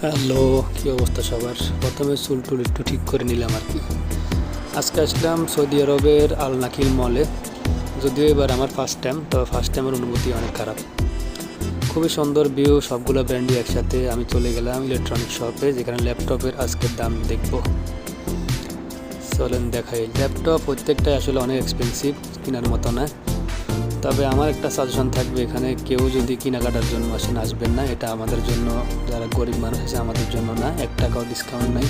Hello, কী অবস্থা সবার? প্রথমে চুল টুল একটু ঠিক করে নিলাম আর কি। আজকে আসলাম সৌদি আরবের আল নাকিল মলে। যদিও এবার আমার ফার্স্ট টাইম তবে ফার্স্ট টাইমের অনুভূতি অনেক খারাপ। খুবই সুন্দর ভিউ সবগুলো ব্র্যান্ডই একসাথে আমি চলে গেলাম ইলেকট্রনিক শপে যেখানে ল্যাপটপের আজকের দাম দেখব। চলেন দেখাই। ল্যাপটপ প্রত্যেকটাই আসলে অনেক এক্সপেন্সিভ কেনার মতো না। তবে আমার একটা সাজেশন থাকবে এখানে, কেউ যদি কেনাকাটার জন্য আসেন, আসবেন না। এটা আমাদের জন্য, যারা গরিব মানুষ আছে, আমাদের জন্য না। এক টাকাও ডিসকাউন্ট নাই।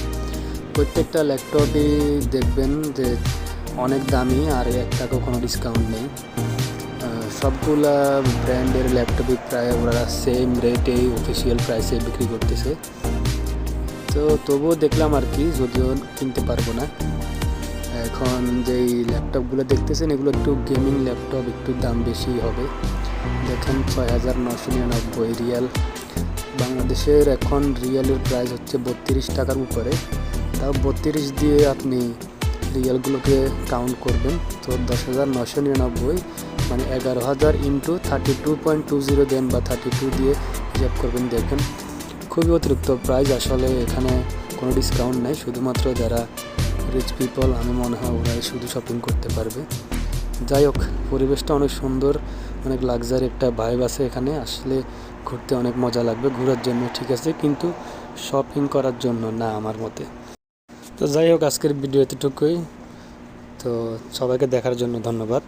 প্রত্যেকটা ল্যাপটপই দেখবেন যে অনেক দামি আর এক টাকাও কোনো ডিসকাউন্ট নেই। সবগুলা ব্র্যান্ডের ল্যাপটপই প্রায় ওরা সেম রেটেই অফিসিয়াল প্রাইসে বিক্রি করতেছে। তো তবুও দেখলাম আর কি, যদিও কিনতে পারব না। এখন যেই ল্যাপটপগুলো দেখতেছেন, এগুলো একটু গেমিং ল্যাপটপ একটু দাম বেশি হবে। দেখেন ছয় হাজার নশো নিরানব্বই রিয়াল। বাংলাদেশের এখন রিয়ালের প্রাইস হচ্ছে বত্রিশ টাকার উপরে। তাও বত্রিশ দিয়ে আপনি রিয়ালগুলোকে কাউন্ট করবেন। তো দশ হাজার নশো নিরানব্বই মানে এগারো হাজার into thirty two point two zero then বা থার্টি টু দিয়ে হিসাব করবেন দেখবেন খুবই অতিরিক্ত প্রাইস আসলে এখানে কোনো ডিসকাউন্ট নেই। শুধুমাত্র যারা রিচ পিপল আমি মনে হয় ওরাই শুধু শপিং করতে পারবে। যাই হোক, পরিবেশটা অনেক সুন্দর, অনেক লাক্সারি একটা ভাইব আছে এখানে। আসলে ঘুরতে অনেক মজা লাগবে, ঘোরার জন্য ঠিক আছে, কিন্তু শপিং করার জন্য না আমার মতে। তো যাই হোক, আজকের ভিডিও এতটুকুই। তো সবাইকে দেখার জন্য ধন্যবাদ।